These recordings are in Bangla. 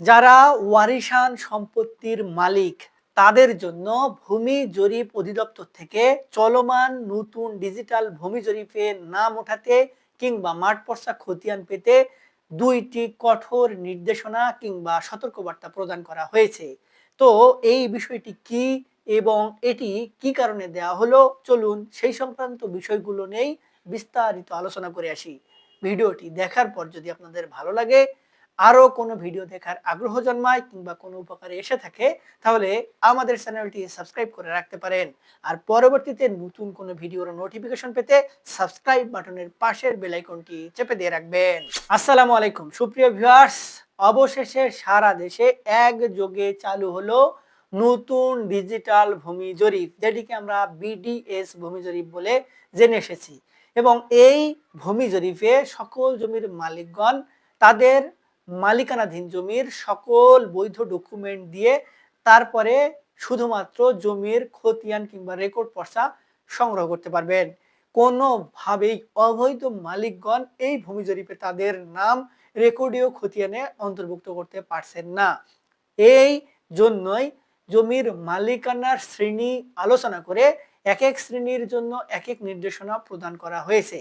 যারা ওয়ারিশান সম্পত্তির মালিক, তাদের জন্য ভূমি জরিপ অধিদপ্তর থেকে চলমান নতুন ডিজিটাল ভূমি জরিপে নাম ওঠাতে কিংবা মাঠ পর্সা খতিয়ান পেতে দুইটি কঠোর নির্দেশনা কিংবা সতর্কবার্তা প্রদান করা হয়েছে। তো এই বিষয়টি কি এবং এটি কি কারণে দেওয়া হলো? চলুন সেই সংক্রান্ত বিষয়গুলো নেই বিস্তারিত আলোচনা করে আসি। ভিডিওটি দেখার পর যদি আপনাদের ভালো লাগে আরও কোনো ভিডিও দেখার আগ্রহ জন্মায় কিংবা কোনো উপকারে এসে থাকে, তাহলে আমাদের চ্যানেলটি সাবস্ক্রাইব করে রাখতে পারেন। আর পরবর্তীতে নতুন কোনো ভিডিওর নোটিফিকেশন পেতে সাবস্ক্রাইব বাটনের পাশের বেল আইকনটি চেপে দিয়ে রাখবেন। আসসালামু আলাইকুম। সুপ্রিয় ভিউয়ার্স অবশেষে সারা দেশে একযোগে চালু হলো নতুন ডিজিটাল ভূমি জরিপ, যেটিকে আমরা বিডিএস ভূমি জরিপ বলে জেনে এসেছি। এবং এই ভূমি জরিপে সকল জমির মালিকগণ তাদের মালিকানাধীন জমির সকল বৈধ ডকুমেন্ট দিয়ে তারপরে শুধুমাত্র জমির খতিয়ান কিংবা রেকর্ড পর্চা সংগ্রহ করতে পারবেন। কোনোভাবেই অবৈধ মালিকগণ এই ভূমি জরিপে তাদের নাম রেকর্ডীয় খতিয়ানে অন্তর্ভুক্ত করতে পারছেন না। এই জন্যই জমির মালিকানার শ্রেণি আলোচনা করে এক এক শ্রেণির জন্য এক এক নির্দেশনা প্রদান করা হয়েছে।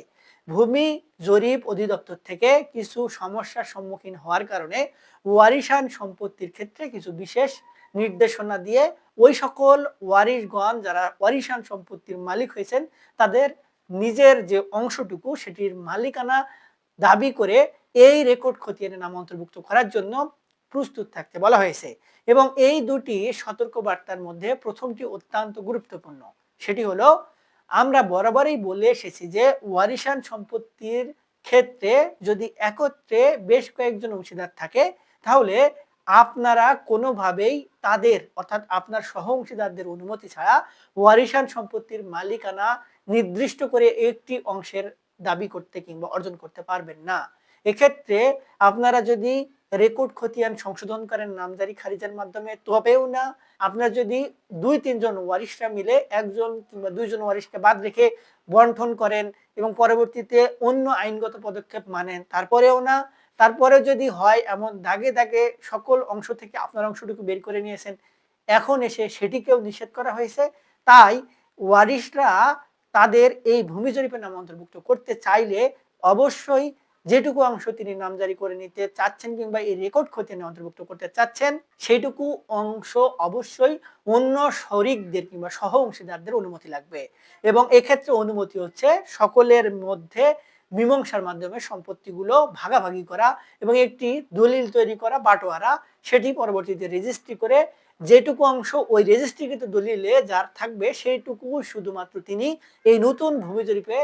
ভূমি জরিপ অধিদপ্তর থেকে কিছু সমস্যার সম্মুখীন হওয়ার কারণে ওয়ারিশান সম্পত্তির ক্ষেত্রে কিছু বিশেষ নির্দেশনা দিয়ে ওই সকল ওয়ারিশগণ যারা ওয়ারিশান সম্পত্তির মালিক হয়েছেন, তাদের নিজের যে অংশটুকু সেটির মালিকানা দাবি করে এই রেকর্ড খতিয়ানে নাম অন্তর্ভুক্ত করার জন্য প্রস্তুত থাকতে বলা হয়েছে। এবং এই দুটি সতর্কবার্তার মধ্যে প্রথমটি অত্যন্ত গুরুত্বপূর্ণ, সেটি হলো আমরা বরাবরই বলে এসেছি যে ওয়ারিশান সম্পত্তির ক্ষেত্রে যদি একত্রে বেশ কয়েকজন অংশীদার থাকে, তাহলে আপনারা কোনোভাবেই তাদের, অর্থাৎ আপনার সহ অংশীদারদের অনুমতি ছাড়া ওয়ারিশান সম্পত্তির মালিকানা নির্দিষ্ট করে একটি অংশের দাবি করতে কিংবা অর্জন করতে পারবেন না। এক্ষেত্রে আপনারা যদি রেকর্ড খতিয়ান সংশোধন করেন নামজারি খারিজের মাধ্যমে তবেও না। আপনার যদি দুই, তিনজন ওয়ারিশরা মিলে একজন কিংবা দুইজন ওয়ারিশকে বাদ রেখে বন্টন করেন এবং পরবর্তীতে অন্য আইনগত পদক্ষেপ মানেন, তারপরেও না। তারপরে যদি হয় এমন দাগে দাগে সকল অংশ থেকে আপনার অংশটুকু বের করে নিয়েছেন, এখন এসে সেটিকেও নিষেধ করা হয়েছে। তাই ওয়ারিশরা তাদের এই ভূমি জরিপের নাম অন্তর্ভুক্ত করতে চাইলে অবশ্যই যেটুকু অংশ তিনি নামজারি করে নিতে চাচ্ছেন কিংবা এই রেকর্ড খতিয়ানে অন্তর্ভুক্ত করতে চাচ্ছেন, সেইটুকু অংশ অবশ্যই অন্য শরিকদের কিংবা সহ অংশীদারদের অনুমতি লাগবে। এবং এক্ষেত্রে অনুমতি হচ্ছে সকলের মধ্যে মীমাংসার মাধ্যমে সম্পত্তিগুলো ভাগাভাগি করা এবং একটি দলিল তৈরি করা, বাটোয়ারা, সেটি পরবর্তীতে রেজিস্ট্রি করে যেটুকু অংশ ওই রেজিস্ট্রিকৃত দলিলে যার থাকবে সেইটুকু শুধুমাত্র তিনি এই নতুন ভূমি জরিপে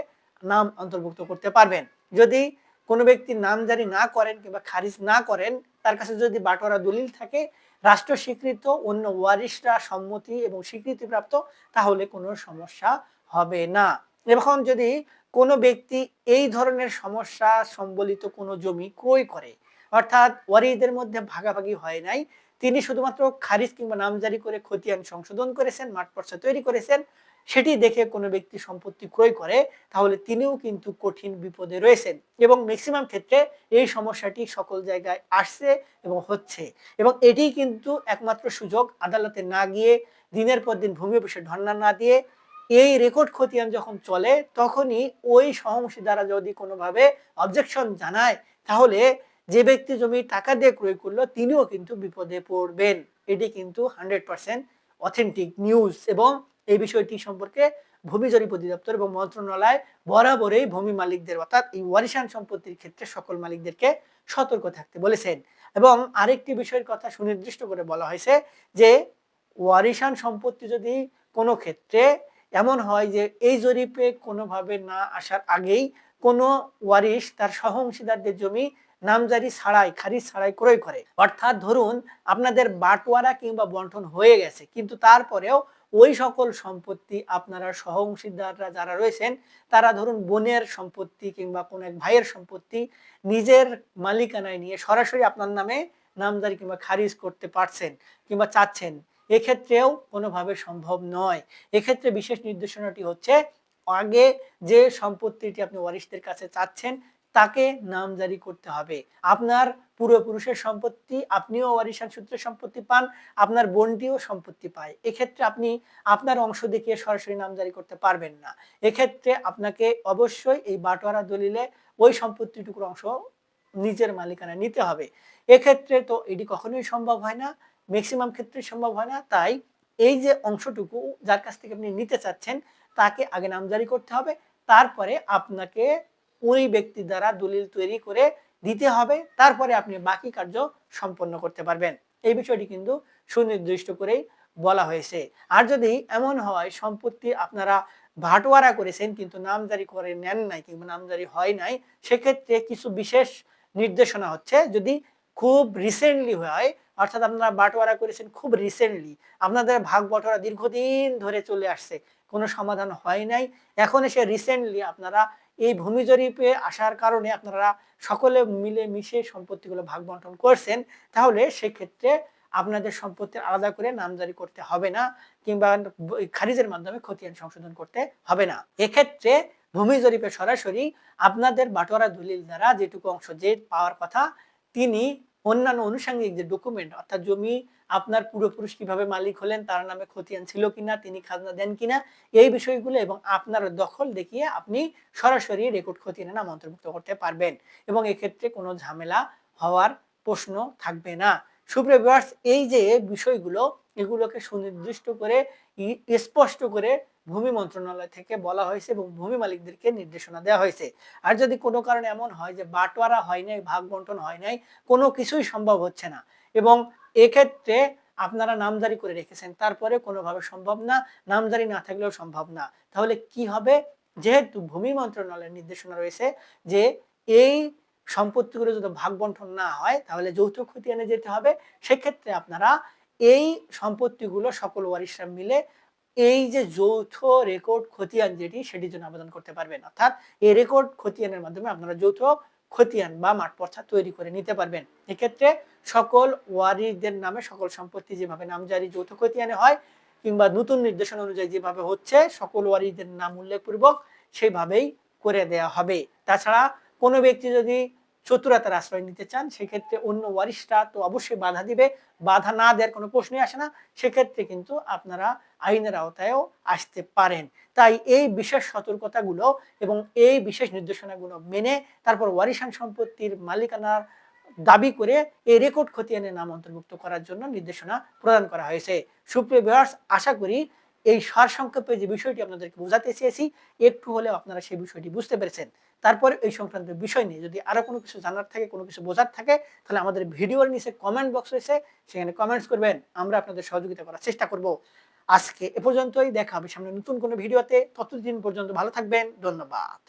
নাম অন্তর্ভুক্ত করতে পারবেন। যদি কোনো ব্যক্তি নামজারি না করেন কিংবা খারিজ না করেন, তার কাছে যদি বাটোয়ারা দলিল থাকে, রাষ্ট্র স্বীকৃত, অন্য ওয়ারিশরা সম্মতি এবং স্বীকৃতিপ্রাপ্ত তাহলে কোনো সমস্যা হবে না। এখন যদি কোনো ব্যক্তি এই ধরনের সমস্যা সম্বলিত কোনো জমি ক্রয় করে, অর্থাৎ ওয়ারিদের মধ্যে ভাগাভাগি হয় নাই তিনি শুধুমাত্র খারিজ কিংবা নামজারি করে খতিয়ান সংশোধন করেছেন, মাঠ পর্চা তৈরি করেছেন, সেটি দেখে কোনো ব্যক্তি সম্পত্তি ক্রয় করে, তাহলে তিনিও কিন্তু কঠিন বিপদে রয়েছেন। এবং ম্যাক্সিমাম ক্ষেত্রে এই সমস্যাটি সকল জায়গায় আসছে এবং হচ্ছে। এবং এটি কিন্তু একমাত্র সুযোগ আদালতে না গিয়ে, দিনের পর দিন ভূমি অফিসে ধর্ণা না দিয়ে, এই রেকর্ড খতিয়ান যখন চলে, তখনই ওই সহংশী দ্বারা যদি কোনোভাবে অবজেকশন জানায়, তাহলে যে ব্যক্তি জমি টাকা দিয়ে ক্রয় করল, তিনিও কিন্তু বিপদে পড়বেন। এটি কিন্তু হান্ড্রেড পার্সেন্ট অথেন্টিক নিউজ এবং এই বিষয়টি সম্পর্কে ভূমি জরিপ অধিদপ্তর এবং মন্ত্রণালয় বরাবরই ভূমি মালিকদের অর্থাৎ এই ওয়ারিশান সম্পত্তির ক্ষেত্রে সকল মালিকদেরকে সতর্ক থাকতে বলেছেন। এবং আরেকটি বিষয়ের কথা সুনির্দিষ্ট করে বলা হয়েছে যে, ওয়ারিশান সম্পত্তি যদি কোনো ক্ষেত্রে এমন হয় যে এই জরিপে কোনোভাবে না আসার আগেই কোনো ওয়ারিশ তার সহ অংশীদারদের জমি নামজারি ছাড়াই খারিজ ছাড়াই ক্রয় করে। অর্থাৎ ধরুন আপনাদের বাটোয়ারা কিংবা বন্টন হয়ে গেছে, কিন্তু তারপরেও ওই সকল সম্পত্তি আপনারা সহ অংশীদাররা যারা রয়েছেন, তারা ধরুন বোনের সম্পত্তি কিংবা কোনো এক ভাইয়ের সম্পত্তি নিজের মালিকানায় নিয়ে সরাসরি আপনার নামে নামজারি কিংবা খারিজ করতে পারছেন কিংবা চাচ্ছেন, এক্ষেত্রেও কোনোভাবে সম্ভব নয়। এক্ষেত্রে বিশেষ নির্দেশনাটি হচ্ছে, আগে যে সম্পত্তিটি আপনি ওয়ারিশদের কাছে চাচ্ছেন তাকে নামজারি করতে হবে। আপনার পূর্বপুরুষের সম্পত্তি, আপনিও ওয়ারিশান সূত্রে সম্পত্তি পান, আপনার বোনটিও সম্পত্তি পায়। এক্ষেত্রে আপনি আপনার অংশ দেখিয়ে সরাসরি নামজারি করতে পারবেন না। এক্ষেত্রে আপনাকে অবশ্যই এই বাটোয়ারা দলিলে ওই সম্পত্তিটুকুর অংশ নিজের মালিকানা নিতে হবে। এক্ষেত্রে তো এটি কখনোই সম্ভব হয় না ম্যাক্সিমাম ক্ষেত্রে সম্ভব হয় না। তাই এই যে অংশটুকু যার কাছ থেকে আপনি নিতে চাচ্ছেন, তাকে আগে নামজারি করতে হবে। তারপরে আপনাকে ওই ব্যক্তি দ্বারা দলিল তৈরি করে দিতে হবে, তারপরে আপনি বাকি কার্য সম্পন্ন করতে পারবেন। এই বিষয়টি কিন্তু সুনির্দিষ্ট করেই বলা হয়েছে। আর যদি এমন হয়, সম্পত্তি আপনারা ভাটোয়ারা করেছেন কিন্তু নামজারি করে নেন নাই কিংবা নামজারি হয় নাই, সেক্ষেত্রে কিছু বিশেষ নির্দেশনা হচ্ছে। যদি খুব রিসেন্টলি হয়, অর্থাৎ আপনারা বাটোয়ারা করেছেন খুব রিসেন্টলি আপনাদের ভাগ বটোয়ারা দীর্ঘদিন ধরে চলে আসছে, কোনো সমাধান হয় নাই, এখন এসে রিসেন্টলি আপনারা এই ভূমি জরিপে আসার কারণে আপনারা সকলে মিলে মিশে সম্পত্তিগুলো ভাগ বন্টন করছেন, তাহলে সেক্ষেত্রে আপনাদের সম্পত্তির আলাদা করে নামজারি করতে হবে না কিংবা খারিজের মাধ্যমে খতিয়ান সংশোধন করতে হবে না। এক্ষেত্রে ভূমি জরিপে সরাসরি আপনাদের বাটোয়ারা দলিল দ্বারা যেটুকু অংশ যে পাওয়ার কথা, তিনি অন্যান্য অনুষঙ্গিক যে ডকুমেন্ট অর্থাৎ জমি আপনার পূর্বপুরুষ কীভাবে মালিক হলেন, তার নামে খতিয়ান ছিল কিনা, তিনি খাজনা দেন কিনা, এই বিষয়গুলো এবং আপনার দখল দেখিয়ে আপনি সরাসরি রেকর্ড খতিয়ানের নাম অন্তর্ভুক্ত করতে পারবেন। এবং এক্ষেত্রে কোনো ঝামেলা হওয়ার প্রশ্ন থাকবে না। সুপ্রিয় এই যে বিষয়গুলো, এগুলোকে সুনির্দিষ্ট করে স্পষ্ট করে ভূমি মন্ত্রণালয় থেকে বলা হয়েছে এবং ভূমি মালিকদেরকে নির্দেশনা দেওয়া হয়েছে। আর যদি কোনো কারণে এমন হয় যে বাটোয়ারা হয় নাই, ভাগ বন্টন হয় নাই, কোনো কিছুই সম্ভব হচ্ছে না। এবং এক্ষেত্রে আপনারা নামজারি করে রেখেছেন তারপরে কোনোভাবে সম্ভব না, নামজারি না থাকলেও সম্ভব না। তাহলে কি হবে? যেহেতু ভূমি মন্ত্রণালয়ের নির্দেশনা রয়েছে যে এই সম্পত্তিগুলো যদি ভাগ বন্টন না হয়, তাহলে যৌথ খতিয়ানে যেতে হবে। সেক্ষেত্রে আপনারা এই সম্পত্তিগুলো সকল ওয়ারিশরা মিলে এই যে যৌথ রেকর্ড খতিয়ান যেটি, সেটির জন্য আবেদন করতে পারবেন। অর্থাৎ এই রেকর্ড খতিয়ানের মাধ্যমে আপনারা যৌথ খতিয়ান বা মাঠ পর্চা তৈরি করে নিতে পারবেন। এক্ষেত্রে সকল ওয়ারিদের নামে সকল সম্পত্তি যেভাবে নামজারি যৌথ খতিয়ানে হয়, কিংবা নতুন নির্দেশনা অনুযায়ী যেভাবে হচ্ছে, সকল ওয়ারিদের নাম উল্লেখপূর্বক সেইভাবেই করে দেয়া হবে। তাছাড়া কোনো ব্যক্তি যদি চতুরতার আশ্রয় নিতে চান, সেক্ষেত্রে অন্য ওয়ারিশরা তো অবশ্যই বাধা দিবে। বাধা না দেওয়ার কোনো প্রশ্নই আসে না। সেক্ষেত্রে কিন্তু আপনারা আইনের আওতায়ও আসতে পারেন। তাই এই বিশেষ সতর্কতাগুলো এবং এই বিশেষ নির্দেশনাগুলো মেনে তারপর ওয়ারিশান সম্পত্তির মালিকানার দাবি করে এই রেকর্ড খতিয়ানের নাম অন্তর্ভুক্ত করার জন্য নির্দেশনা প্রদান করা হয়েছে। সুপ্রিয় আশা করি এই সারসংক্ষেপে যে বিষয়টি আপনাদেরকে বোঝাতে চেয়েছি, একটু হলেও আপনারা সেই বিষয়টি বুঝতে পেরেছেন। তারপরে এই সংক্রান্ত বিষয় নিয়ে যদি আরও কোনো কিছু জানার থাকে, কোনো কিছু বোঝার থাকে, তাহলে আমাদের ভিডিওর নিচে কমেন্ট বক্স রয়েছে, সেখানে কমেন্টস করবেন। আমরা আপনাদের সহযোগিতা করার চেষ্টা করব। আজকে এ পর্যন্তই, দেখা হবে সামনে নতুন কোনো ভিডিওতে। ততদিন পর্যন্ত ভালো থাকবেন। ধন্যবাদ।